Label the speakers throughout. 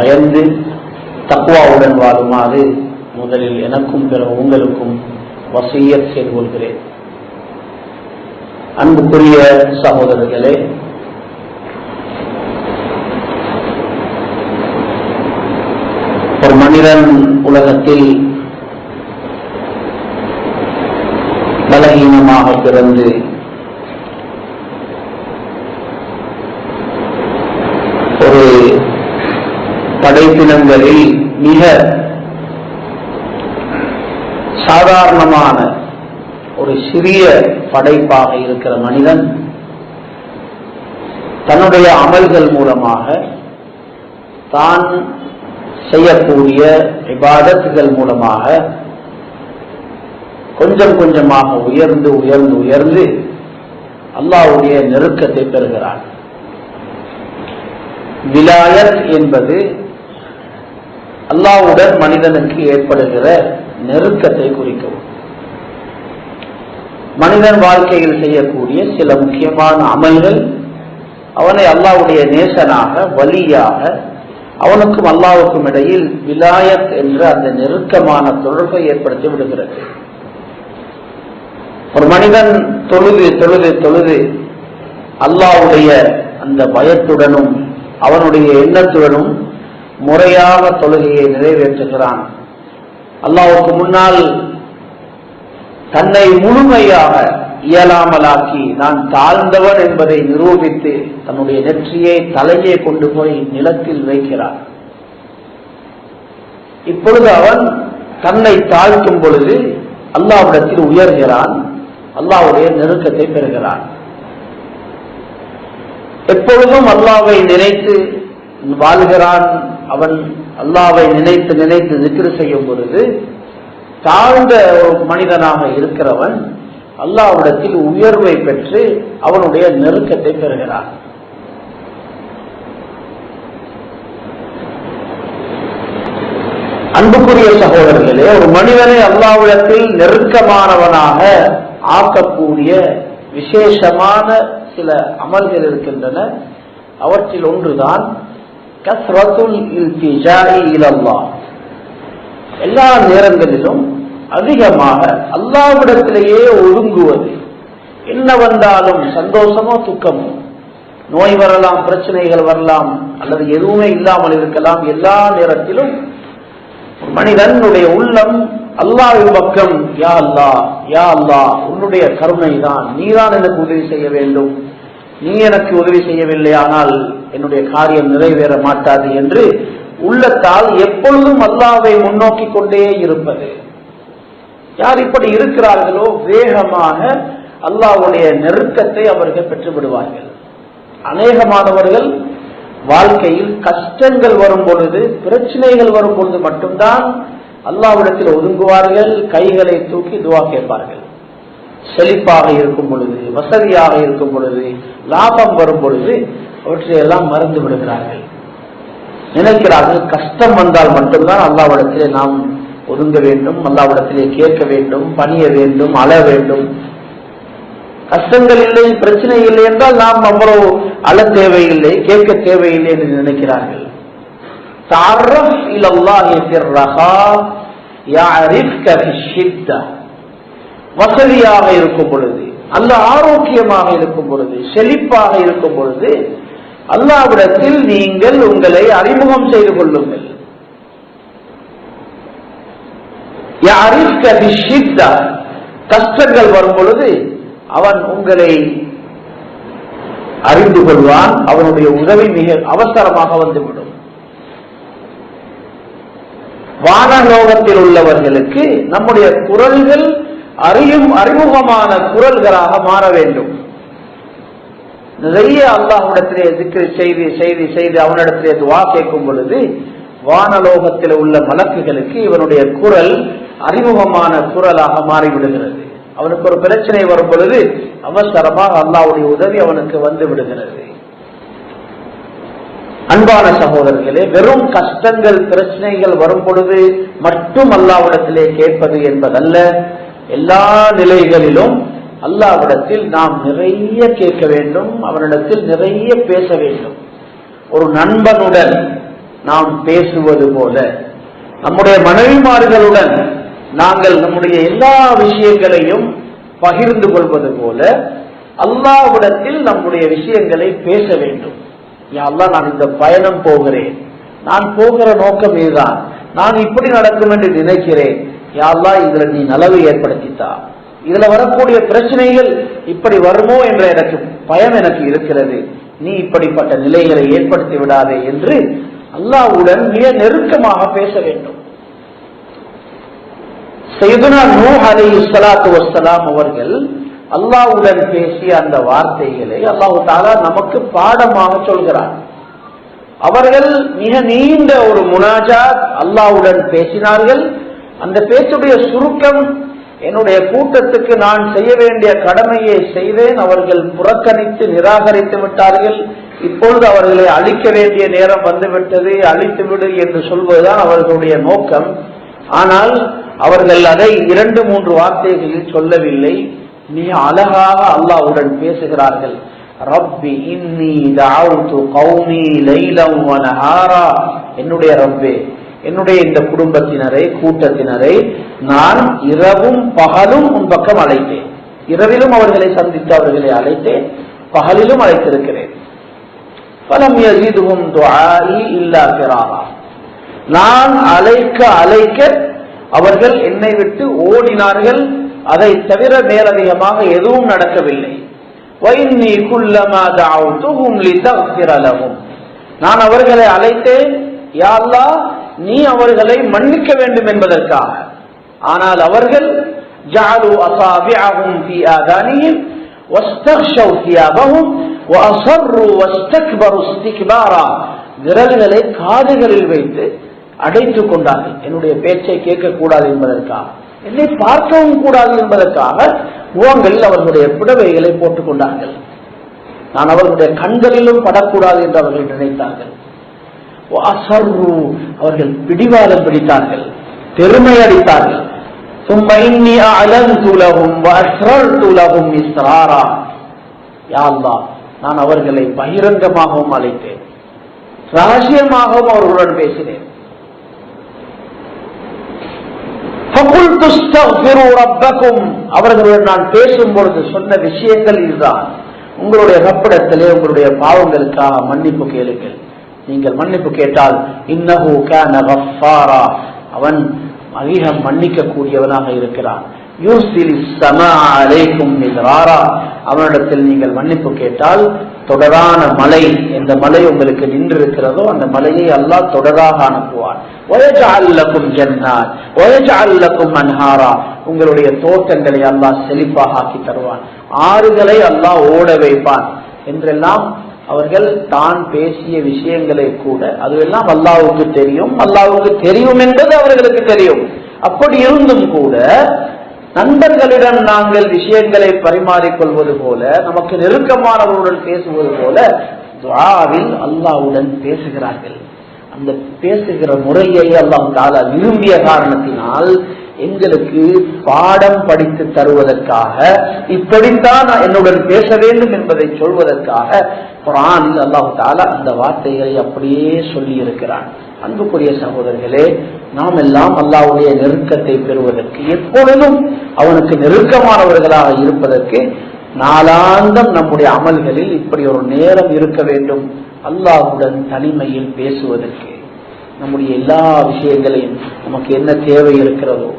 Speaker 1: பயந்து தக்குவாவுடன் வாழுமாறு முதலில் எனக்கும் பிற உங்களுக்கும் வசியத் செய்து கொள்கிறேன். அன்புக்குரிய சகோதரர்களே ஒரு மனிதன் உலகத்தில் பலகீனமாக பிறந்து ஒரு படைப்பினங்களில் மிக சாதாரணமான ஒரு சிறிய படைப்பாக இருக்கிற மனிதன் தன்னுடைய அமல்கள் மூலமாக தான் செய்யக்கூடிய விவாதத்துகள் மூலமாக கொஞ்சம் கொஞ்சமாக உயர்ந்து உயர்ந்து உயர்ந்து அல்லாவுடைய நெருக்கத்தை பெறுகிறான். விலாயத் என்பது அல்லாவுடன் மனிதனுக்கு ஏற்படுகிற நெருக்கத்தை குறிக்கும் மனிதன் வாழ்க்கையில் செய்யக்கூடிய சில முக்கியமான அமல்கள் அவனை அல்லாவுடைய நேசனாக வலியாக அவனுக்கும் அல்லாவுக்கும் இடையில் விலாயத் என்ற அந்த நெருக்கமான தொடர்பை ஏற்படுத்தி விடுகிறது. ஒரு மனிதன் தொழுது தொழுது தொழுது அல்லாவுடைய அந்த பயத்துடனும் அவனுடைய எண்ணத்துடனும் முறையாக தொழுகையை நிறைவேற்றுகிறான். அல்லாவுக்கு முன்னால் தன்னை முழுமையாக இயலாமலாக்கி நான் தாழ்ந்தவன் என்பதை நிரூபித்து தன்னுடைய நெற்றியை தலையை கொண்டு போய் நிலத்தில் வைக்கிறான். இப்பொழுது அவன் தன்னை தாழ்த்தும் பொழுது அல்லாவிடத்தில் உயர்கிறான். அல்லாவுடைய நெருக்கத்தை பெறுகிறான். எப்பொழுதும் அல்லாவை நினைத்து வாழ்கிறான். அவன் அல்லாவை நினைத்து நினைத்து திக்ரு செய்யும் பொழுது தாழ்ந்த மனிதனாக இருக்கிறவன் அல்லாவிடத்தில் உயர்வை பெற்று அவனுடைய நெருக்கத்தை பெறுகிறான். அன்புக்குரிய சகோதரர்களே ஒரு மனிதனை அல்லாவிடத்தில் நெருக்கமானவனாக ஆக்கக்கூடிய விசேஷமான சில அமல்கள் இருக்கின்றன. அவற்றில் ஒன்றுதான் கஸ்ரத்துல் இல்திஜாஇ எல்லா நேரங்களிலும் அதிகமாக அல்லாவிடத்திலேயே ஒதுங்குவது என்ன வந்தாலும் சந்தோஷமோ துக்கமோ. நோய் வரலாம் பிரச்சனைகள் வரலாம் அல்லது எதுவுமே இல்லாமல் இருக்கலாம் எல்லா நேரத்திலும் மனிதனுடைய உள்ளம் அல்லாவின் பக்கம் யா அல்லா யா அல்லா உன்னுடைய கருணை தான் நீதான் எனக்கு உதவி செய்ய வேண்டும். நீ எனக்கு உதவி செய்யவில்லை ஆனால் என்னுடைய காரியம் நிறைவேற மாட்டாது என்று உள்ளத்தால் எப்பொழுதும் அல்லாவை முன்னோக்கி கொண்டே இருப்பது. யார் இப்படி இருக்கிறார்களோ வேகமாக அல்லாவுடைய நெருக்கத்தை அவர்கள் பெற்று விடுவார்கள். அநேகமானவர்கள் வாழ்க்கையில் கஷ்டங்கள் வரும் பொழுது பிரச்சனைகள் வரும் பொழுது மட்டும்தான் அல்லாவிடத்தில் ஒதுங்குவார்கள் கைகளை தூக்கி துவா கேட்பார்கள். செழிப்பாக இருக்கும் பொழுது வசதியாக இருக்கும் பொழுது லாபம் வரும் பொழுது அவற்றையெல்லாம் மறந்து விடுகிறார்கள். நினைக்கிறார்கள் கஷ்டம் வந்தால் மட்டும்தான் அல்லாவிடத்திலே நாம் ஒதுங்க வேண்டும் அல்லாவிடத்திலே கேட்க வேண்டும் பணிய வேண்டும் அழ வேண்டும். கஷ்டங்கள் இல்லை பிரச்சனை இல்லை என்றால் நாம் அவ்வளவு அழ தேவையில்லை கேட்க தேவையில்லை என்று நினைக்கிறார்கள். வசதியாக இருக்கும் பொழுது அல்ல ஆரோக்கியமாக இருக்கும் பொழுது செழிப்பாக இருக்கும் பொழுது அல்லாவிடத்தில் நீங்கள் உங்களை அறிமுகம் செய்து கொள்ளுங்கள். கஷ்டங்கள் வரும் பொழுது அவன் உங்களை அறிந்து கொள்வான் அவனுடைய உதவி மிக அவசரமாக வந்துவிடும். வானலோகத்தில் உள்ளவர்களுக்கு நம்முடைய குரல்கள் அறியும் அறிமுகமான குரல்களாக மாற வேண்டும். நிறைய அல்லாஹ்விடத்திலே திக்கு செய்தி செய்தி செய்து அவனிடத்திலே துவா கேட்கும் பொழுது வானலோகத்தில் உள்ள மலக்குகளுக்கு இவனுடைய குரல் அறிமுகமான குரலாக மாறிவிடுகிறது. அவனுக்கு ஒரு பிரச்சனை வரும் பொழுது அவசரமாக அல்லாவுடைய உதவி அவனுக்கு வந்து விடுகிறது. அன்பான சகோதரர்களே வெறும் கஷ்டங்கள் பிரச்சனைகள் வரும் பொழுது மட்டும் அல்லாவிடத்திலே கேட்பது என்பதல்ல. எல்லா நிலைகளிலும் அல்லாவிடத்தில் நாம் நிறைய கேட்க வேண்டும் அவனிடத்தில் நிறைய பேச வேண்டும். ஒரு நண்பனுடன் நாம் பேசுவது போல நம்முடைய மனைவிமார்களுடன் நாங்கள் நம்முடைய எல்லா விஷயங்களையும் பகிர்ந்து கொள்வது போல அல்லாவிடத்தில் நம்முடைய விஷயங்களை பேச வேண்டும். யா நான் இந்த பயணம் போகிறேன். நான் போகிற நோக்கம் இதுதான். நான் இப்படி நடக்கும் என்று நினைக்கிறேன். யா இதில் இதுல நீ நலவு ஏற்படுத்தித்தான். இதுல வரக்கூடிய பிரச்சனைகள் இப்படி வருமோ என்ற எனக்கு பயம் எனக்கு இருக்கிறது. நீ இப்படிப்பட்ட நிலைகளை ஏற்படுத்தி விடாதே என்று அல்லாஹ்வுடன் மிக நெருக்கமாக பேச வேண்டும். செய்துனா நூ அலை வசலாம் அவர்கள் அல்லாஹ்வுடன் பேசிய அந்த வார்த்தைகளை அல்லாஹு தாலா நமக்கு பாடமாக சொல்கிறார். அவர்கள் மிக நீண்ட ஒரு முனாஜாத் அல்லாஹ்வுடன் பேசினார்கள். அந்த பேச்சுடைய சுருக்கம் என்னுடைய கூட்டத்துக்கு நான் செய்ய வேண்டிய கடமையை செய்தேன் அவர்கள் புறக்கணித்து நிராகரித்து விட்டார்கள். இப்பொழுது அவர்களை அழிக்க வேண்டிய நேரம் வந்துவிட்டது. அழித்து விடு என்று சொல்வதுதான் அவர்களுடைய நோக்கம். ஆனால் அவர்கள் அதை இரண்டு மூன்று வார்த்தைகளில் சொல்லவில்லை. மிக அழகாக அல்லாஹ்வுடன் பேசுகிறார்கள். ரப்பி இன்னி தஅவுது கௌமி லைலம் என்னுடைய ரப்பே என்னுடைய இந்த குடும்பத்தினரை கூட்டத்தினரை நான் இரவும் பகலும் உன் பக்கம் அழைத்தேன். இரவிலும் அவர்களை சந்தித்து அவர்களை அழைத்தேன் பகலிலும் அழைத்திருக்கிறேன். பலம் எதுவும் இல்லா பெறாரா நான் அழைக்க அழைக்க அவர்கள் என்னை விட்டு ஓடினார்கள். அதை தவிர மேலதிகமாக எதுவும் நடக்கவில்லை. நான் அவர்களை அழைத்தேன் யாழ்லா நீ அவர்களை மன்னிக்க வேண்டும் என்பதற்காக. ஆனால் அவர்கள் ஜாலு அசாபியாகும் பி ஆதானியும் விரல்களை காதுகளில் வைத்து அடைத்துக் கொண்டார்கள். என்னுடைய பேச்சை கேட்கக்கூடாது என்பதற்காக. என்னை பார்க்கவும் கூடாது என்பதற்காக முகங்களில் அவர்களுடைய புடவைகளை போட்டுக் கொண்டார்கள். நான் அவர்களுடைய கண்களிலும் படக்கூடாது என்று அவர்கள் நினைத்தார்கள். அவர்கள் பிடிவாதம் பிடித்தார்கள் பெருமை அடித்தார்கள் நான் அவர்களை பகிரங்கமாகவும் அழைத்தேன். ரகசியமாகவும் அவர்களுடன் பேசினேன். அவர்களுடன் நான் பேசும் பொழுது சொன்ன விஷயங்கள் இதுதான். உங்களுடைய ரப்பிடத்திலே உங்களுடைய பாவங்களுக்காக மன்னிப்பு கேளுங்கள். நீங்கள் மன்னிப்பு கேட்டால் இன்னஹு கான கஃபாரா அவன் மகிழம் மன்னிக்க கூடியவனாக இருக்கிறான். யூசில் ஸமா அலைக்கும் மித்ராரா. அவனிடத்தில் நீங்கள் மன்னிப்பு கேட்டால் தொடரான மலை எந்த மலை உங்களுக்கு நின்றிருக்கிறதோ அந்த மலையை அல்லாஹ் தொடராக அனுப்புவான். அன்ஹாரா. உங்களுடைய தோட்டங்களை அல்லாஹ் செழிப்பாக ஆக்கி தருவான். ஆறுகளை அல்லாஹ் ஓட வைப்பான். என்றெல்லாம் அவர்கள் தான் பேசிய விஷயங்களை கூட அதுவெல்லாம் அல்லாவுக்கு தெரியும் அல்லாவுக்கு தெரியும் என்பது அவர்களுக்கு தெரியும். அப்படி இருந்தும் கூட நண்பர்களிடம் நாங்கள் விஷயங்களை பரிமாறிக்கொள்வது போல நமக்கு நெருக்கமானவர்களுடன் பேசுவது போல துவாவில் அல்லாவுடன் பேசுகிறார்கள். அந்த பேசுகிற முறையை அல்லாம் தாலா விரும்பிய காரணத்தினால் எங்களுக்கு பாடம் படித்து தருவதற்காக இப்படித்தான் நான் என்னுடன் பேச வேண்டும் என்பதை சொல்வதற்காக குரானில் அல்லாஹு தாலா அந்த வார்த்தைகளை அப்படியே சொல்லி இருக்கிறான் அன்புக்குரிய சகோதரர்களே நாம் எல்லாம் அல்லாவுடைய நெருக்கத்தை பெறுவதற்கு எப்பொழுதும் அவனுக்கு நெருக்கமானவர்களாக இருப்பதற்கு நாளாந்தம் நம்முடைய அமல்களில் இப்படி ஒரு நேரம் இருக்க வேண்டும். அல்லாஹுடன் தனிமையில் பேசுவதற்கு. நம்முடைய எல்லா விஷயங்களையும் நமக்கு என்ன தேவை இருக்கிறதோ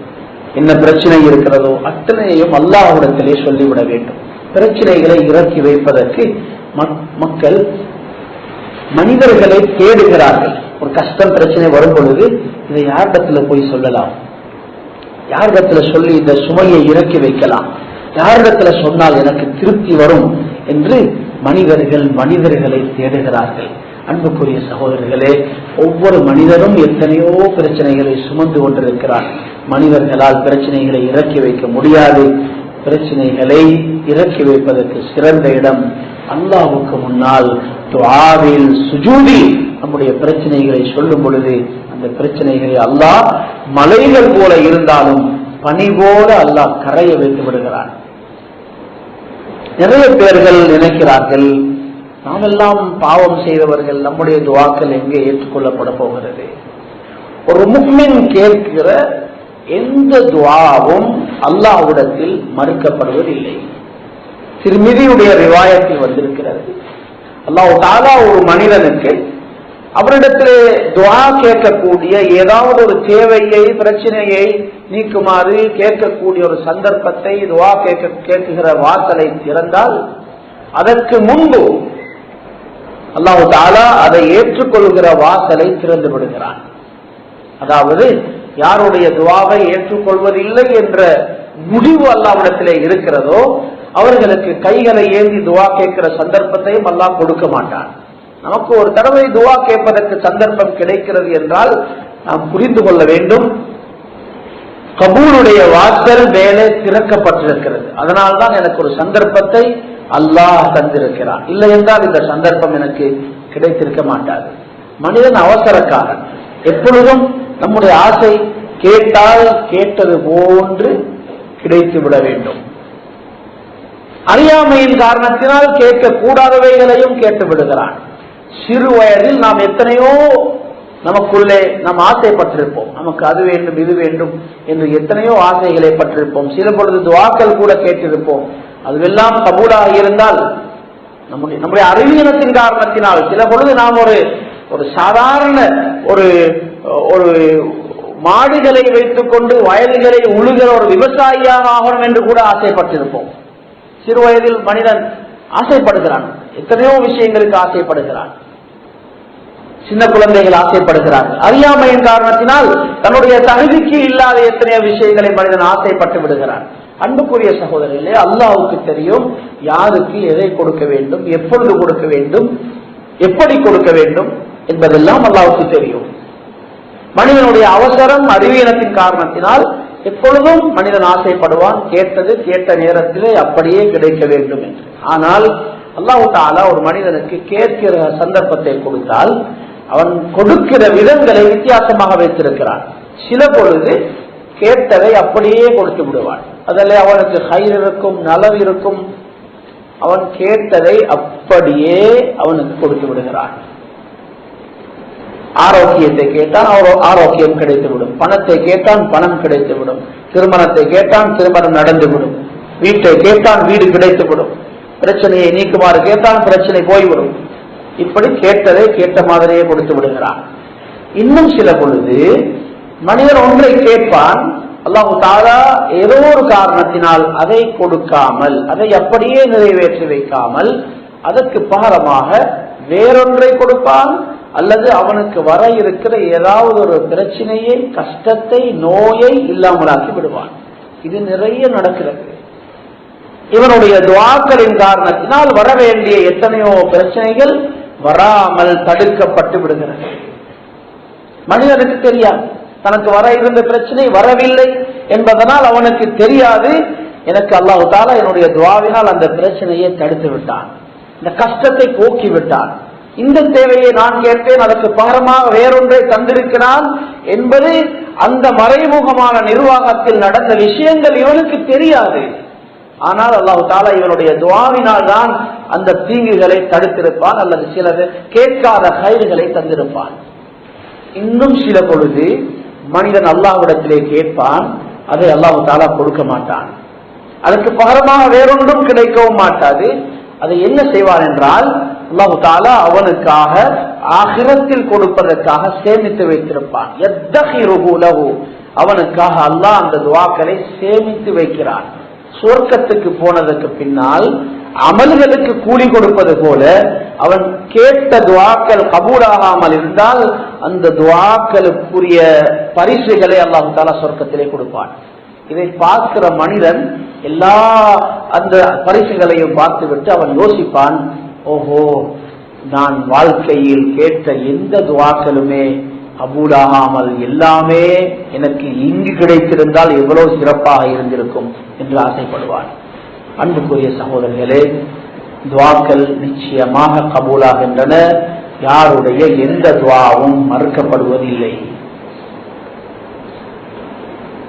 Speaker 1: என்ன பிரச்சனை இருக்கிறதோ அத்தனையையும் அல்லாஹ்விடத்திலே சொல்லிவிட வேண்டும். பிரச்சனைகளை இறக்கி வைப்பதற்கு மக்கள் மனிதர்களை தேடுகிறார்கள். ஒரு கஷ்டம் பிரச்சனை வரும் பொழுது இதை யாரிடத்துல போய் சொல்லலாம்? யாரிடத்துல சொல்லி இந்த சுமையை இறக்கி வைக்கலாம்? யாரிடத்துல சொன்னால் எனக்கு திருப்தி வரும் என்று மனிதர்கள் மனிதர்களை தேடுகிறார்கள். அன்புக்குரிய சகோதரர்களே ஒவ்வொரு மனிதரும் எத்தனையோ பிரச்சனைகளை சுமந்து கொண்டிருக்கிறார். மனிதர்களால் பிரச்சனைகளை இறக்கி வைக்க முடியாது. பிரச்சனைகளை இறக்கி வைப்பதற்கு சிறந்த இடம் அல்லாவுக்கு முன்னால் துவாவில் சுஜூதி. நம்முடைய பிரச்சனைகளை சொல்லும் பொழுது அந்த பிரச்சனைகளை அல்லாஹ் மலைகள் போல இருந்தாலும் பனி போல அல்லாஹ் கரைய வைத்து விடுகிறான். நிறைய பேர்கள் நினைக்கிறார்கள் நாம் எல்லாம் பாவம் செய்தவர்கள் நம்முடைய துவாக்கள் எங்கே ஏற்றுக்கொள்ளப்பட போகிறது? ஒரு முக்மின் கேட்கிற எந்த துவாவும் அல்லாஹ்விடத்தில் மறுக்கப்படுவதில்லை. திருமிதியுடைய ரிவாயத்தில் வந்திருக்கிறது. அல்லாஹ் தாலா ஒரு மனிதனுக்கு அவரிடத்திலே துவா கேட்கக்கூடிய ஏதாவது ஒரு தேவையை பிரச்சனையை நீக்குமாறு கேட்கக்கூடிய ஒரு சந்தர்ப்பத்தை துவா கேட்க கேட்குகிற வாசலை திறந்தால் அதற்கு முன்பு அல்லாஹு தாலா அதை ஏற்றுக்கொள்கிற வாசலை திறந்து விடுகிறான். அதாவது யாருடைய துவாவை ஏற்றுக்கொள்வதில்லை என்ற முடிவு அல்லாவிடத்திலே இருக்கிறதோ அவர்களுக்கு கைகளை ஏந்தி துவா கேட்கிற சந்தர்ப்பத்தையும் அல்லாஹ் கொடுக்க மாட்டான். நமக்கு ஒரு தடவை துவா கேட்பதற்கு சந்தர்ப்பம் கிடைக்கிறது என்றால் நாம் புரிந்து கொள்ள வேண்டும். கபூருடைய வாசல் மேலே திறக்கப்பட்டிருக்கிறது. அதனால்தான் எனக்கு ஒரு சந்தர்ப்பத்தை அல்லாஹ் தந்திருக்கிறான். இல்லை என்றால் இந்த சந்தர்ப்பம் எனக்கு கிடைத்திருக்க மாட்டாது. மனிதன் அவசரக்காரன். எப்பொழுதும் நம்முடைய ஆசை கேட்டால் கேட்டது போன்று கிடைத்து விட வேண்டும். அறியாமையின் காரணத்தினால் கேட்கக்கூடாதவைகளையும் கேட்டு விடுகிறான். சிறு வயதில் நாம் எத்தனையோ நமக்குள்ளே நாம் ஆசைப்பட்டிருப்போம். நமக்கு அது வேண்டும் இது வேண்டும் என்று எத்தனையோ ஆசைகளை பட்டிருப்போம். சில பொழுது துவாக்கள் கூட கேட்டிருப்போம். அதுவெல்லாம் கபூலாக இருந்தால் நம்முடைய நம்முடைய அறிவியனத்தின் காரணத்தினால் சில பொழுது நாம் ஒரு ஒரு சாதாரண ஒரு ஒரு மாடுகளை வைத்துக் கொண்டு வயல்களை உழுகிற ஒரு விவசாயியாக ஆகணும் என்று கூட ஆசைப்பட்டிருப்போம். சிறு வயதில் மனிதன் ஆசைப்படுகிறான். எத்தனையோ விஷயங்களுக்கு ஆசைப்படுகிறான். சின்ன குழந்தைகள் ஆசைப்படுகிறார்கள். அறியாமையின் காரணத்தினால் தன்னுடைய தகுதிக்கு இல்லாத எத்தனையோ விஷயங்களை மனிதன் ஆசைப்பட்டு விடுகிறான். அன்புக்குரிய சகோதரர்களே அல்லாவுக்கு தெரியும் யாருக்கு எதை கொடுக்க வேண்டும் எப்பொழுது கொடுக்க வேண்டும் எப்படி கொடுக்க வேண்டும் என்பதெல்லாம் அல்லாவுக்கு தெரியும். மனிதனுடைய அவசரம் அறிவீனத்தின் காரணத்தினால் எப்பொழுதும் மனிதன் ஆசைப்படுவான் கேட்டது கேட்ட நேரத்திலே அப்படியே கிடைக்க வேண்டும் என்று. ஆனால் அல்லாஹு தாலா ஒரு மனிதனுக்கு கேட்கிற சந்தர்ப்பத்தை கொடுத்தால் அவன் கொடுக்கிற விதங்களை வித்தியாசமாக வைத்திருக்கிறான். சில பொழுது கேட்டதை அப்படியே கொடுத்து விடுவான். அதில் அவனுக்கு ஹயிர் இருக்கும் நலவு இருக்கும். அவன் கேட்டதை அப்படியே அவனுக்கு கொடுத்து விடுகிறான். ஆரோக்கியத்தை கேட்டான் ஆரோக்கியம் கிடைத்துவிடும். பணத்தை கேட்டான் பணம் கிடைத்துவிடும். திருமணத்தை கேட்டான் திருமணம் நடந்துவிடும். வீட்டை கேட்டான் வீடு கிடைத்துவிடும். பிரச்சனையை நீக்குமாறு கேட்டான் பிரச்சனை போய்விடும். இப்படி கேட்டதை கேட்ட மாதிரியே கொடுத்து விடுகிறான். இன்னும் சில பொழுது மனிதன் ஒன்றை கேட்பான் அல்லாஹு தாலா ஏதோ ஒரு காரணத்தினால் அதை கொடுக்காமல் அதை அப்படியே நிறைவேற்றி வைக்காமல் அதற்கு பகரமாக வேறொன்றை கொடுப்பான் அல்லது அவனுக்கு வர இருக்கிற ஏதாவது ஒரு பிரச்சனையை கஷ்டத்தை நோயை இல்லாமலாக்கி விடுவான். இது நிறைய நடக்கிறது. இவனுடைய துவாக்களின் காரணத்தினால் வர வேண்டிய எத்தனையோ பிரச்சனைகள் வராமல் தடுக்கப்பட்டு விடுகிறது. மனிதனுக்கு தெரியாது. தனக்கு வர இருந்த பிரச்சனை வரவில்லை என்பதனால் அவனுக்கு தெரியாது. எனக்கு அல்லாஹு தாலா என்னுடைய துவாவினால் அந்த பிரச்சனையை தடுத்து விட்டான். இந்த கஷ்டத்தை போக்கி விட்டான். இந்த தேவையை நான் கேட்டேன் அதற்கு பாரமாக வேறொன்றை தந்திருக்கிறான் என்பது அந்த மறைமுகமான நிர்வாகத்தில் நடந்த விஷயங்கள் இவனுக்கு தெரியாது. ஆனால் அல்லாஹு தாலா இவனுடைய துவாவினால் தான் அந்த தீங்குகளை தடுத்திருப்பான் அல்லது சிலது கேட்காத கயிறுகளை தந்திருப்பான். இன்னும் சில பொழுது மனிதன் அல்லாவிடத்திலே கேட்பான் அதை அல்லாஹு தாலா கொடுக்க மாட்டான். அதற்கு பகரமாக வேறொன்றும் கிடைக்கவும் மாட்டாது. அதை என்ன செய்வான் என்றால் அல்லாஹு தாலா அவனுக்காக ஆகிரத்தில் கொடுப்பதற்காக சேமித்து வைத்திருப்பான். அவனுக்காக அல்லாஹ் அந்த துவாக்களை சேமித்து வைக்கிறான். சொர்க்கத்துக்கு போனதற்கு பின்னால் அமல்களுக்கு கூலி கொடுப்பது போல அவன் கேட்ட துவாக்கள் கபூலாகாமல் இருந்தால் அந்த துவாக்களுக்குரிய பரிசுகளை அல்லாஹு தாலா சொர்க்கத்திலே கொடுப்பான். இதை பார்க்கிற மனிதன் எல்லா அந்த பரிசுகளையும் பார்த்துவிட்டு அவன் யோசிப்பான் ஓஹோ நான் வாழ்க்கையில் கேட்ட எந்த துவாக்களுமே கபூலாகாமல் எல்லாமே எனக்கு இங்கு கிடைத்திருந்தால் எவ்வளவு சிறப்பாக இருந்திருக்கும் என்று ஆசைப்படுவான். அன்புக்குரிய சகோதரர்களே துவாக்கள் நிச்சயமாக கபூலாகின்றன. யாருடைய எந்த துவாவும் மறுக்கப்படுவதில்லை.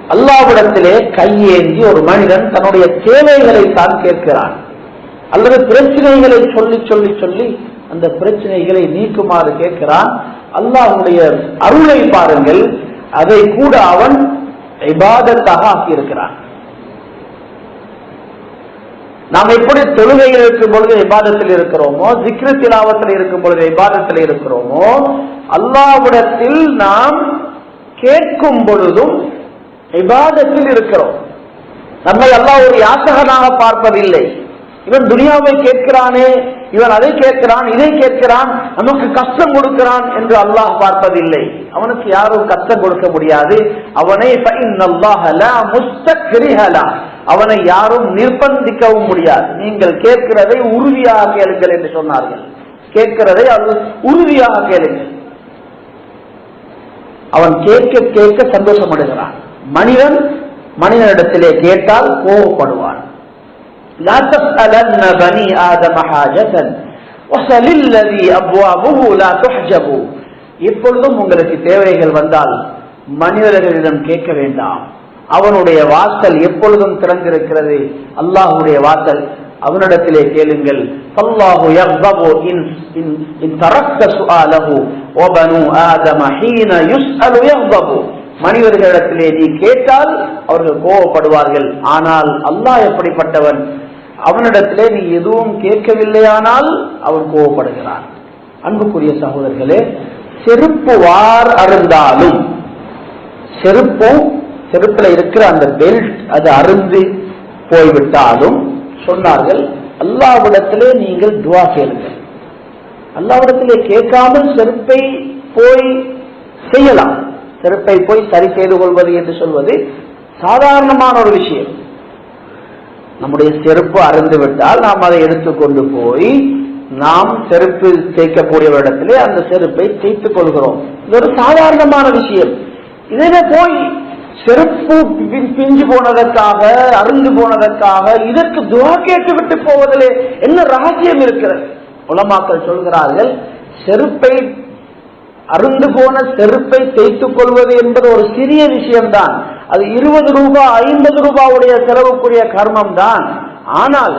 Speaker 1: அல்லாவிடத்திலே கையேந்தி ஒரு மனிதன் தன்னுடைய தேவைகளை தான் கேட்கிறான். அல்லது பிரச்சனைகளை சொல்லி சொல்லி சொல்லி அந்த பிரச்சனைகளை நீக்குமாறு கேட்கிறான். அல்லாவுடைய அருளை பாருங்கள். அதை கூட அவன் இபாதத்தாக ஆக்கியிருக்கிறான். நாம் எப்படி தொழுகையில் இருக்கும் பொழுது இபாதத்தில் இருக்கிறோமோ சிக்ரு திலாவத்தில் இருக்கும் பொழுது இபாதத்தில் இருக்கிறோமோ அல்லாவிடத்தில் நாம் கேட்கும் பொழுதும் இபாதத்தில் இருக்கிறோம். நம்மை அல்லாஹ் ஒரு யாசகனாக பார்ப்பதில்லை. இவன் துனியாவை கேட்கிறானே இவன் அதை கேட்கிறான் இதை கேட்கிறான் நமக்கு கஷ்டம் கொடுக்கிறான் என்று அல்லாஹ் பார்ப்பதில்லை. அவனுக்கு யாரும் கஷ்டம் கொடுக்க முடியாது. அவனை அவனை யாரும் நிர்பந்திக்கவும் முடியாது. நீங்கள் கேட்கிறதை உறுதியாக கேளுங்கள் என்று சொன்னார்கள். கேட்கிறதை அது உறுதியாக கேளுங்கள். அவன் கேட்க கேட்க சந்தோஷமடைகிறான். மனிதன் மனிதனிடத்திலே கேட்டால் கோபப்படுவான். எப்பொழுதும் உங்களுக்கு தேவைகள் வந்தால் மனிதர்களிடம் கேட்க வேண்டாம் அவனுடைய வாசல் எப்பொழுதும் திறந்திருக்கிறது? அல்லாஹுடைய வாசல். அவனிடத்திலே கேளுங்கள். அல்லாஹு யக்பபு இன் இன் இன் தரக்க சுஆலஹு வபனு ஆதம ஹீன யுஸ்அலு யக்பபு மனிதர்களிடத்திலே நீ கேட்டால் அவர்கள் கோபப்படுவார்கள் ஆனால் அல்லாஹ் எப்படிப்பட்டவன்? அவனிடத்திலே நீ எதுவும் கேட்கவில்லையானால் அவன் கோபப்படுகிறான் அன்புக்குரிய சகோதரர்களே செருப்பு வார் அருந்தாலும் செருப்பும் செருப்புல இருக்கிற அந்த பெல்ட் அது அருந்து போய்விட்டாலும் சொன்னார்கள் அல்லாவிடத்திலே நீங்கள் துவா கேளுங்கள். அல்லாவிடத்திலே கேட்காமல் செருப்பை போய் செய்யலாம். செருப்பை போய் சரி செய்து கொள்வது என்று சொல்வது சாதாரணமான ஒரு விஷயம். நம்முடைய செருப்பு அருந்து விட்டால் நாம் அதை எடுத்துக்கொண்டு போய் நாம் செருப்பு தேய்க்கக்கூடியவரிடத்திலே அந்த செருப்பை தேய்த்துக் கொள்கிறோம். இது ஒரு சாதாரணமான விஷயம். இதுவே போய் செருப்பு பிஞ்சு போனதற்காக அருந்து போனதற்காக இதற்கு துவா கேட்டு விட்டு போவதிலே என்ன ரகசியம் இருக்கிறது? உலமாக்கள் சொல்கிறார்கள் செருப்பை அருந்து போன செருப்பை தேய்த்துக் கொள்வது என்பது ஒரு சிறிய விஷயம்தான். அது இருபது ரூபாய் ஐம்பது ரூபாவுடைய செலவுக்குரிய கர்மம் தான் ஆனால்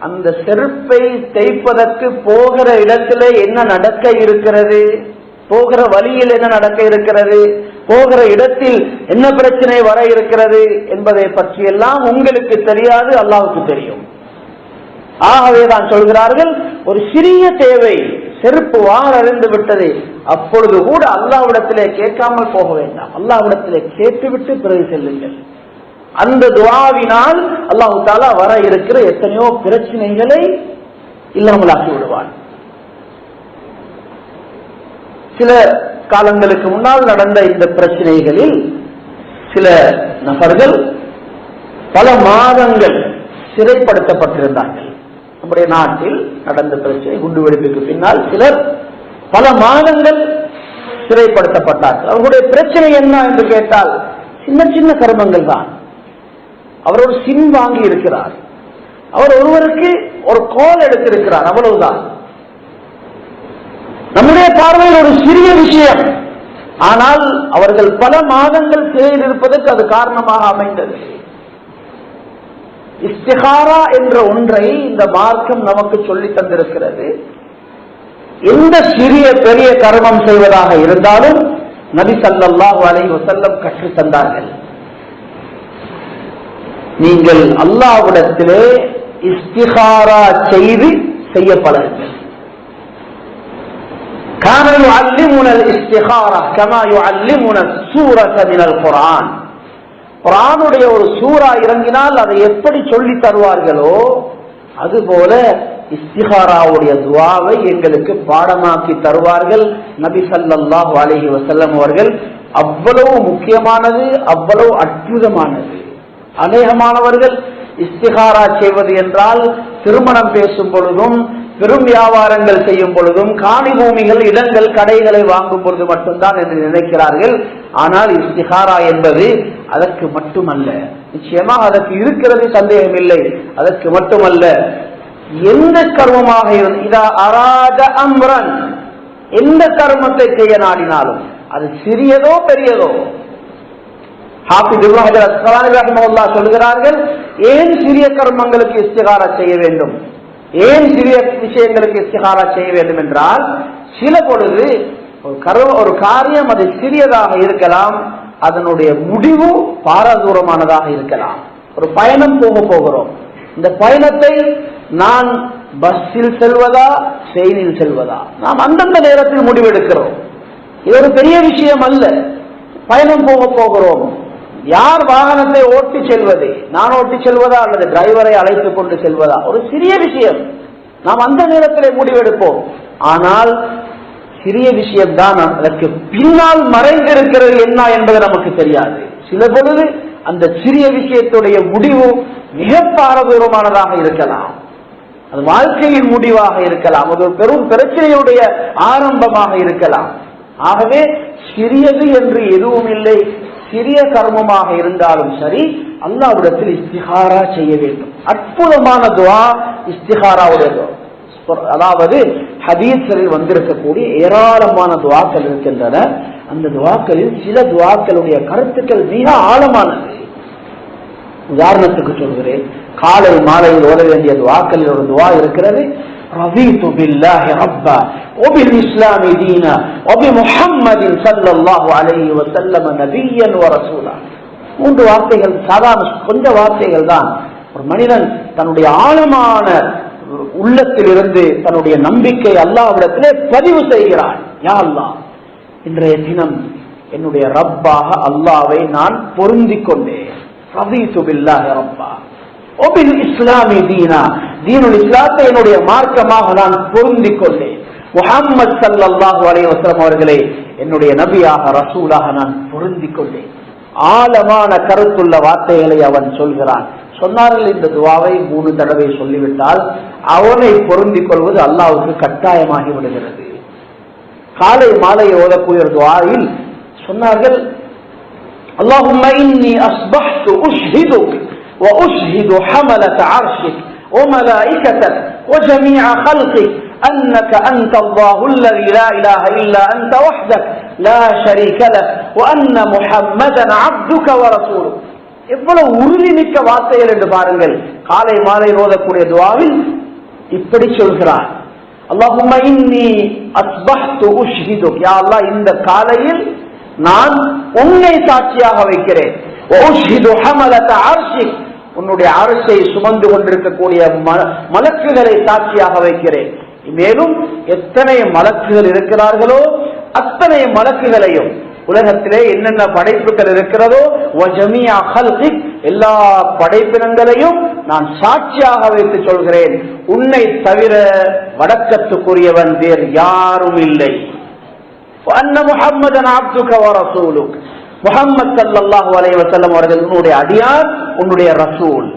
Speaker 1: அந்த செருப்பை தேய்ப்பதற்கு போகிற இடத்திலே என்ன நடக்க இருக்கிறது? போகிற வழியில் என்ன நடக்க இருக்கிறது? போகிற இடத்தில் என்ன பிரச்சனை வர இருக்கிறது என்பதை பற்றியெல்லாம் உங்களுக்கு தெரியாது அல்லாவுக்கு தெரியும். ஆகவே தான் சொல்கிறார்கள் ஒரு சிறிய தேவை செருப்பு வார் அறிந்து விட்டது அப்பொழுது கூட அல்லாவிடத்திலே கேட்காமல் போக வேண்டாம். அல்லாவிடத்திலே கேட்டுவிட்டு பிறகு செல்லுங்கள். அந்த துவாவினால் அல்லாஹு தாலா வர இருக்கிற எத்தனையோ பிரச்சனைகளை இல்லாமலாக்கி விடுவான். சில காலங்களுக்கு முன்னால் நடந்த இந்த பிரச்சனைகளில் சில நபர்கள் பல மாதங்கள் சிறைப்படுத்தப்பட்டிருந்தார்கள். நம்முடைய நாட்டில் நடந்த பிரச்சனை குண்டுவெடிப்புக்கு பின்னால் சிலர் பல மாதங்கள் சிறைப்படுத்தப்பட்டார்கள். அவர்களுடைய பிரச்சனை என்ன என்று கேட்டால் சின்ன சின்ன கர்மங்கள் தான். அவர் ஒரு சிம் வாங்கி இருக்கிறார் அவர் ஒருவருக்கு ஒரு கோல் எடுத்திருக்கிறார் அவ்வளவுதான். நம்முடைய பார்வையில் ஒரு சிறிய விஷயம். ஆனால் அவர்கள் பல மாதங்கள் சிறையில் இருப்பதற்கு அது காரணமாக அமைந்தது. இஸ்திகாரா என்ற ஒன்றை இந்த மார்க்கம் நமக்கு சொல்லி தந்திருக்கிறது. எந்த சிறிய பெரிய கர்மம் செய்வதாக இருந்தாலும் நபி ஸல்லல்லாஹு அலை வசல்லம் கற்றுத் தந்தார்கள். நீங்கள் அல்லாவிடத்திலே இஸ்திகாரா செய்து செய்ய பழகுங்கள் كان يعلمنا الاستخارة كما يعلمنا السورة من القرآن குரானுடைய ஒரு சூறா இறங்கினால் அதை எப்படி சொல்லி தருவார்களோ அதுபோல இஸ்திகாராவுடைய துவாவை எங்களுக்கு பாடமாக்கி தருவார்கள் நபி ஸல்லல்லாஹு அலைஹி வஸல்லம் அவர்கள் அவ்வளவு முக்கியமானது அவ்வளவு அற்புதமானது அநேகமானவர்கள் இஸ்திகாரா செய்வது என்றால் திருமணம் பேசும் பொழுதும் பெரும் வியாபாரங்கள் செய்யும் பொழுதும் காணி பூமிகள் இடங்கள் கடைகளை வாங்கும் பொழுது மட்டும்தான் என்று நினைக்கிறார்கள். ஆனால் இஸ்திகாரா என்பது அதற்கு மட்டுமல்ல. நிச்சயமாக அதற்கு இருக்கிறது சந்தேகம் இல்லை அதற்கு மட்டுமல்ல. எந்த கர்மமாக இருந்து இதா அம்ரன் எந்த கர்மத்தை செய்ய நாடினாலும் அது சிறியதோ பெரியதோ. ஹாஃபிஸ் இப்னு ஏன் சிறிய கர்மங்களுக்கு இஸ்திகாரா செய்ய வேண்டும்? ஏன் சிறிய விஷயங்களுக்கு இஸ்திகாரா செய்ய வேண்டும் என்றால் சில பொழுது ஒரு கரு ஒரு காரியம் அது சிறியதாக இருக்கலாம் அதனுடைய முடிவு பாரதூரமானதாக இருக்கலாம். ஒரு பயணம் போக போகிறோம். இந்த பயணத்தை நான் பஸ்ஸில் செல்வதா ட்ரெயினில் செல்வதா? நாம் அந்தந்த நேரத்தில் முடிவெடுக்கிறோம். இது ஒரு பெரிய விஷயம் அல்ல. பயணம் போக போகிறோம். யார் வாகனத்தை ஓட்டி செல்வது? நான் ஓட்டி செல்வதா அல்லது டிரைவரை அழைத்துக் கொண்டு செல்வதா? ஒரு சிறிய விஷயம். நாம் அந்த நேரத்திலே முடிவெடுப்போம். ஆனால் சிறிய விஷயம்தான் அதற்கு பின்னால் மறைந்திருக்கிறது என்ன என்பது நமக்கு தெரியாது. சில பொழுது அந்த சிறிய விஷயத்துடைய முடிவு மிக பாரதூரமானதாக இருக்கலாம். அது வாழ்க்கையின் முடிவாக இருக்கலாம். அது பெரும் பிரச்சனையுடைய ஆரம்பமாக இருக்கலாம். ஆகவே சிறியது என்று எதுவும் இல்லை. சிறிய கர்மமாக இருந்தாலும் சரி அல்லாவிடத்தில் இஸ்திஹாரா செய்ய வேண்டும். அற்புதமான துவா இஸ்திஹாராவுடைய துவா. அதாவது ஹதீஸ்களில் வந்திருக்கக்கூடிய ஏராளமான துவாக்கள் இருக்கின்றன. அந்த துவாக்களில் சில துவாக்களுடைய கருத்துக்கள் மிக ஆழமானது உதாரணத்துக்கு சொல்கிறேன் காலை மாலையில் ஓத வேண்டிய துவாக்களில் ஒரு துவா இருக்கிறது رضيت بالله ربا وبالإسلام دينا وبمحمد صلى الله عليه وسلم نبيا ورسولا மூன்று வார்த்தைகள் சாதாரண கொஞ்ச வார்த்தைகள் தான் ஒரு மனிதன் தன்னுடைய ஆழமான உள்ளத்திலிருந்து தன்னுடைய நம்பிக்கை அல்லாவிடத்திலே பதிவு செய்கிறான் யா அல்லா இன்றைய தினம் என்னுடைய ரப்பாக அல்லாவை நான் பொருந்திக் கொண்டேன் ரதீது பில்லாஹி ரப்பா இஸ்லாமி தீனா தீனுல் இஸ்லாத்தை என்னுடைய மார்க்கமாக நான் பொருந்திக் கொண்டேன் முகம்மது சல்லாஹு அலைவசலம் அவர்களே என்னுடைய நபியாக ரசூலாக நான் பொருந்திக் கொண்டேன் ஆழமான கருத்துள்ள வார்த்தைகளை அவன் சொல்கிறான் சொன்னார்கள் இந்த துவாவை மூணு தடவை சொல்லிவிட்டால் அவனை பொருந்திக் கொள்வது அல்லாவுக்கு கட்டாயமாகி விடுகிறது. காலை மாலை ஓதக்கூடிய துவாயில் சொன்னார்கள் அல்லாஹும் وأشهد حملة عرشك وملائكتك وجميع خلقك أنك أنت الله الذي لا إله إلا أنت وحدك لا شريك لك وأن محمدا عبدك ورسولك எவ்வளவு உறுதிமிக்க வார்த்தைகள் என்று பாருங்கள் காலை மாலை ஓதக்கூடிய துவாவில் இப்படி சொல்கிறார் அல்லாஹும்ம இன்னி அஸ்பஹ்து உஷ்ஹிதுக் யா அல்லாஹ் இந்த காலையில் நான் உன்னை சாட்சியாக வைக்கிறேன் உஷ்ஹிது ஹமலத அர்ஷிக் உன்னுடைய அரசை சுமந்து கொண்டிருக்கக்கூடிய மலக்குகளை சாட்சியாக வைக்கிறேன். மேலும் எத்தனை மலக்குகள் இருக்கிறார்களோ அத்தனை மலக்குகளையும் உலகத்திலே என்னென்ன படைப்புகள் இருக்கிறதோ எல்லா படைப்பினங்களையும் நான் சாட்சியாக வைத்து சொல்கிறேன். உன்னை தவிர வடக்கத்துக்குரியவன் வேறு யாரும் இல்லை. முகம்மதன் முகம்மது சல்லாஹு அலைய வசல்லம் அவர்கள் உன்னுடைய அடியார் உன்னுடைய ரசூல்.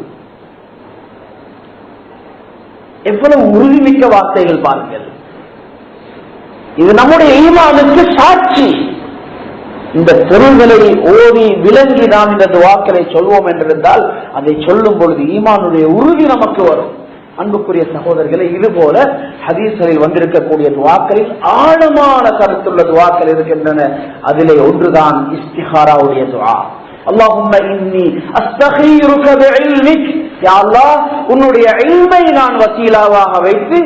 Speaker 1: எவ்வளவு உறுதிமிக்க வார்த்தைகள் பாருங்கள். இது நம்முடைய ஈமானுக்கு சாட்சி. இந்த பொருள்களை ஓடி விளங்கி நாம் இந்த துவாக்களை சொல்வோம் என்றிருந்தால் அதை சொல்லும் பொழுது ஈமானுடைய உறுதி நமக்கு வரும். அன்புக்குரிய சகோதரர்களை இது போல ஹதீஸ்களில் வந்திருக்கக்கூடிய துவாக்களில் ஆழமான கருத்துள்ள துவாக்கள் இருக்கின்றன. அதிலே ஒன்றுதான் இஸ்திஹாராவுடைய துவா. அல்லாஹும் இன்னி அஸ்தகீருக்க உன்னுடைய இல்மை நான் வசீலாவாக வைத்து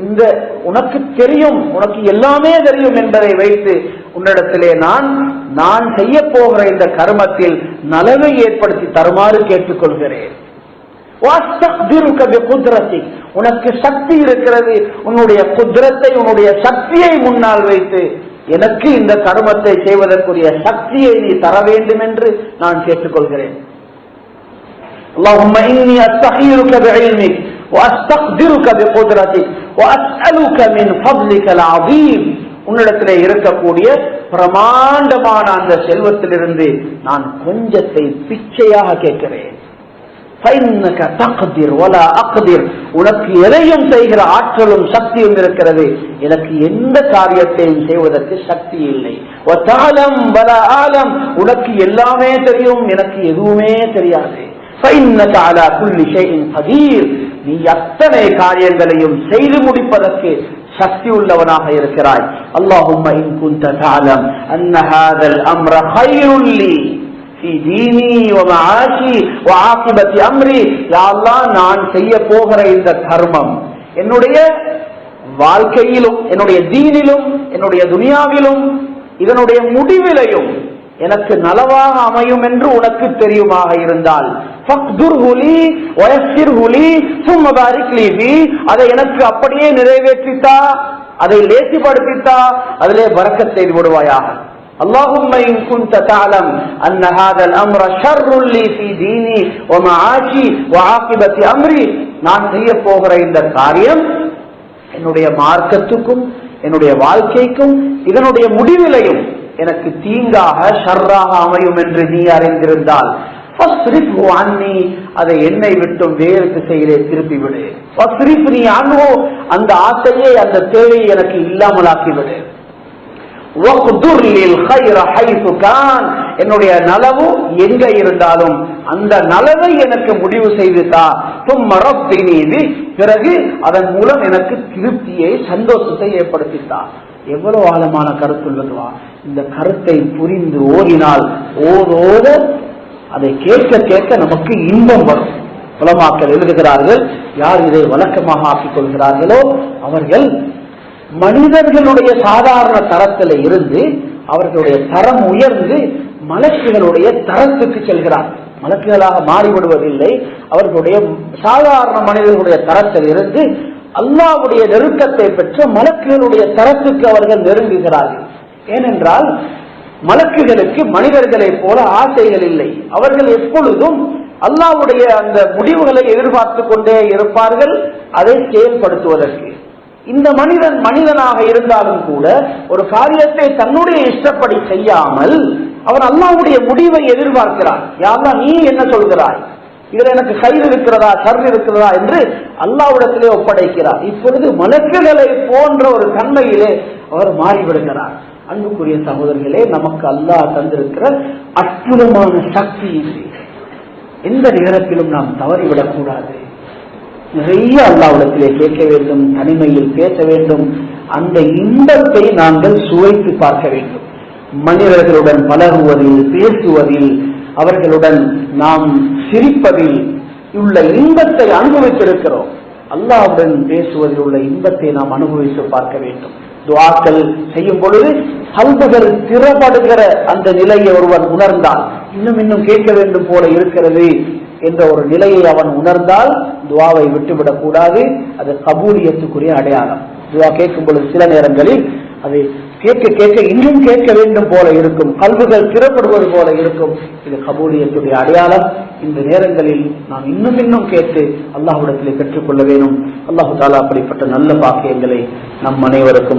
Speaker 1: இந்த உனக்கு தெரியும் உனக்கு எல்லாமே தெரியும் என்பதை வைத்து உன்னிடத்திலே நான் நான் செய்ய போகிற இந்த கர்மத்தில் நலவை ஏற்படுத்தி தருமாறு கேட்டுக்கொள்கிறேன். உனக்கு சக்தி இருக்கிறது உன்னுடைய குதிரத்தை உன்னுடைய சக்தியை முன்னால் வைத்து எனக்கு இந்த கர்மத்தை செய்வதற்குரிய சக்தியை நீ தர வேண்டும் என்று நான் கேட்டுக்கொள்கிறேன் اللهم إني أستخيرك بعلمك وأستقدرك بقدرتك وأسألك من فضلك العظيم உன்னிடத்திலே இருக்கக்கூடிய பிரமாண்டமான அந்த செல்வத்திலிருந்து நான் கொஞ்சத்தை பிச்சையாக கேட்கிறேன் உனக்கு எதையும் செய்கிற ஆற்றலும் சக்தியும் இருக்கிறது. எனக்கு எந்த காரியத்தையும் செய்வதற்கு சக்தி இல்லை. உனக்கு எல்லாமே தெரியும். எனக்கு எதுவுமே தெரியாது. நீ அத்தனை காரியங்களையும் செய்து முடிப்பதற்கு சக்தி உள்ளவனாக இருக்கிறாய். அல்லாஹும் நான் செய்ய போகிற இந்த தர்மம் என்னுடைய வாழ்க்கையிலும் என்னுடைய தீனிலும் என்னுடைய துனியாவிலும் இதனுடைய முடிவிலையும் எனக்கு நலவாக அமையும் என்று உனக்கு தெரியுமாக இருந்தால். அதை எனக்கு அப்படியே நிறைவேற்றித்தா அதை லேசிப்படுத்தித்தா அதிலே வரக்கத்தை விடுவாயாக. اللهم إن كنت تعلم أن هذا الأمر شر لي في ديني ومعاشي وعاقبة أمري நான் செய்ய போகிற இந்த காரியம் என்னுடைய மார்க்கத்துக்கும் என்னுடைய வாழ்க்கைக்கும் இதனுடைய முடிவிலையும் எனக்கு தீங்காக ஷர்ராக அமையும் என்று நீ அறிந்திருந்தால் ஃபஸ்ரிஃப்ஹு அன்னி, அதை என்னை விட்டும் வேறு திசையிலே திருப்பி விடு ஃபஸ்ரிஃப் நீ அன்ஹு, அந்த ஆசையை அந்த தேவையை எனக்கு இல்லாமலாக்கி விடு என்னுடைய நலவு எங்க இருந்தாலும் அந்த நலவை எனக்கு முடிவு செய்து தான் பிறகு அதன் மூலம் எனக்கு திருப்தியை சந்தோஷத்தை ஏற்படுத்தித்தான் எவ்வளவு ஆழமான கருத்துள்ளதுவா இந்த கருத்தை புரிந்து ஓதினால் ஓதோத அதை கேட்க கேட்க நமக்கு இன்பம் வரும். உலமாக்கள் எழுதுகிறார்கள் யார் இதை வழக்கமாக ஆக்கிக் கொள்கிறார்களோ அவர்கள் மனிதர்களுடைய சாதாரண தரத்தில் இருந்து அவர்களுடைய தரம் உயர்ந்து மலக்குகளுடைய தரத்துக்கு செல்கிறார். மலக்குகளாக மாறிவிடுவதில்லை. அவர்களுடைய சாதாரண மனிதர்களுடைய தரத்தில் இருந்து அல்லாவுடைய நெருக்கத்தை பெற்று மலக்குகளுடைய தரத்துக்கு அவர்கள் நெருங்குகிறார்கள். ஏனென்றால் மலக்குகளுக்கு மனிதர்களைப் போல ஆசைகள் இல்லை. அவர்கள் எப்பொழுதும் அல்லாவுடைய அந்த முடிவுகளை எதிர்பார்த்து கொண்டே இருப்பார்கள் அதை செயல்படுத்துவதற்கு. இந்த மனிதன் மனிதனாக இருந்தாலும் கூட ஒரு காரியத்தை தன்னுடைய இஷ்டப்படி செய்யாமல் அவன் அல்லாவுடைய முடிவை எதிர்பார்க்கிறான். யாரெல்லாம் நீ என்ன சொல்கிறாய்? இதுல எனக்கு கயிறு இருக்கிறதா சர் இருக்கிறதா என்று அல்லாவிடத்திலே ஒப்படைக்கிறார். இப்பொழுது மலக்குகளை போன்ற ஒரு தன்மையிலே அவர் மாறிவிடுகிறார். அன்புக்குரிய சகோதரர்களே நமக்கு அல்லாஹ் தந்திருக்கிற அற்புதமான சக்தி இது. எந்த நேரத்திலும் நாம் தவறிவிடக் கூடாது நிறைய அல்லாவிடத்திலே கேட்க வேண்டும் தனிமையில் பேச வேண்டும். அந்த இன்பத்தை நாங்கள் சுவைத்து பார்க்க வேண்டும். மனிதர்களுடன் பழகுவதில் பேசுவதில் அவர்களுடன் நாம் சிரிப்பதில் உள்ள இன்பத்தை அனுபவித்திருக்கிறோம். அல்லாவுடன் பேசுவதில் உள்ள இன்பத்தை நாம் அனுபவித்து பார்க்க வேண்டும். துவாக்கள் செய்யும் பொழுது கல்புகள் திறப்படுகிற அந்த நிலையை ஒருவன் உணர்ந்தால் இன்னும் இன்னும் கேட்க வேண்டும் போல இருக்கிறது. என்ற ஒரு நிலையை அவன் உணர்ந்தால் துவாவை விட்டுவிடக் கூடாது. அது கபூலியத்துக்குரிய அடையாளம். துவா கேட்கும் பொழுது சில நேரங்களில் அது கேட்க கேட்க இன்னும் கேட்க வேண்டும் போல இருக்கும். கல்விகள் திறப்படுவது போல இருக்கும். இது கபூலியத்துடைய அடையாளம். இந்த நேரங்களில் நாம் இன்னும் இன்னும் கேட்டு அல்லாஹுடத்திலே பெற்றுக்கொள்ள வேணும் அல்லாஹு தாலா அப்படிப்பட்ட நல்ல பாக்கியங்களை நம் அனைவருக்கும்